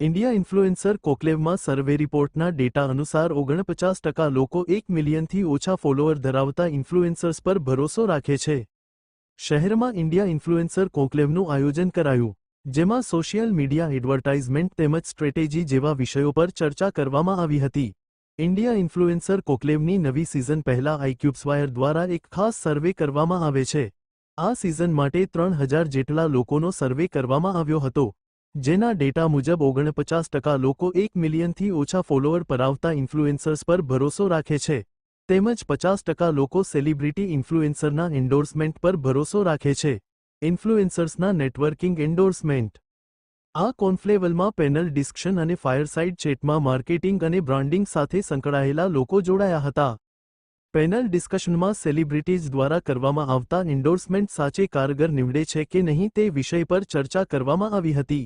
India influencer કોકલેવમાં survey રિપોર્ટના data અનુસાર ઓગણપચાસ ટકા લોકો એક મિલિયનથી ઓછા ફોલોઅર ધરાવતા ઇન્ફ્લુએન્સર્સ પર ભરોસો રાખે છે. શહેરમાં ઇન્ડિયા ઇન્ફ્લુએન્સર કોકલેવનું આયોજન કરાયું, જેમાં સોશિયલ મીડિયા એડવર્ટાઇઝમેન્ટ તેમજ સ્ટ્રેટેજી જેવા વિષયો પર ચર્ચા કરવામાં આવી હતી. ઇન્ડિયા ઇન્ફ્લુએન્સર કોકલેવની નવી સિઝન પહેલા આઈક્યુબ્સવાયર દ્વારા એક ખાસ સર્વે કરવામાં આવે છે. આ સિઝન માટે ત્રણ હજાર જેટલા લોકોનો સર્વે કરવામાં આવ્યો હતો. જેના ડેટા મુજબ ઓગણપચાસ ટકા લોકો એક મિલિયનથી ઓછા ફોલોઅર પરાવતા ઇન્ફ્લુએન્સર્સ પર ભરોસો રાખે છે. તેમજ પચાસ ટકા લોકો સેલિબ્રિટી ઇન્ફ્લુએન્સરના એન્ડોર્સમેન્ટ પર ભરોસો રાખે છે. ઇન્ફ્લુએન્સર્સના નેટવર્કિંગ એન્ડોર્સમેન્ટ. આ કોન્ફ્લેવલમાં પેનલ ડિસ્કશન અને ફાયરસાઇડ ચેટમાં માર્કેટિંગ અને બ્રાન્ડિંગ સાથે સંકળાયેલા લોકો જોડાયા હતા. પેનલ ડિસ્કશનમાં સેલિબ્રિટીઝ દ્વારા કરવામાં આવતા એન્ડોર્સમેન્ટ સાચે કારગર નીવડે છે કે નહીં તે વિષય પર ચર્ચા કરવામાં આવી હતી.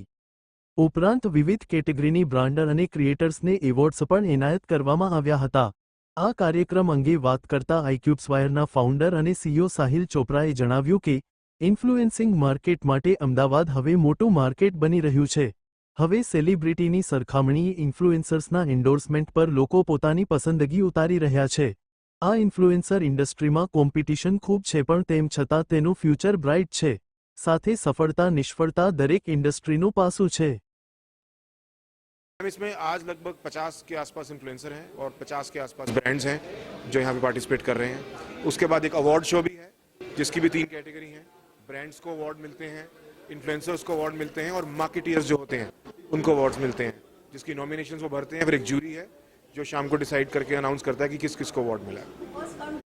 ઉપરાંત વિવિધ કેટેગરીની બ્રાન્ડર અને ક્રિએટર્સને એવોર્ડ્સ પણ એનાયત કરવામાં આવ્યા હતા. આ કાર્યક્રમ અંગે વાત કરતા આઈક્યુબ્સવાયરના ફાઉન્ડર અને સીઈઓ સાહિલ ચોપરાએ જણાવ્યું કે, ઇન્ફ્લુએન્સિંગ માર્કેટ માટે અમદાવાદ હવે મોટું માર્કેટ બની રહ્યું છે. હવે સેલિબ્રિટીની સરખામણીએ ઇન્ફ્લુએન્સર્સના એન્ડોર્સમેન્ટ પર લોકો પોતાની પસંદગી ઉતારી રહ્યા છે. આ ઇન્ફ્લુએન્સર ઇન્ડસ્ટ્રીમાં કોમ્પિટિશન ખૂબ છે પણ તેમ છતાં તેનું ફ્યુચર બ્રાઇટ છે. સાથે સફળતા નિષ્ફળતા દરેક ઇન્ડસ્ટ્રીનું પાસું છે. इसमें आज लगभग 50 के आसपास इन्फ्लुएंसर हैं और 50 के आसपास ब्रांड्स हैं जो यहाँ पे पार्टिसिपेट कर रहे हैं। उसके बाद एक अवार्ड शो भी है, जिसकी भी तीन कैटेगरी हैं। ब्रांड्स को अवार्ड मिलते हैं इन्फ्लुएंसर्स को अवार्ड मिलते हैं और मार्केटियर्स जो होते हैं, उनको अवार्ड्स मिलते हैं, जिसकी नॉमिनेशन वो भरते हैं। फिर एक जूरी है, जो शाम को डिसाइड करके अनाउंस करता है कि किस किस को अवार्ड मिला है।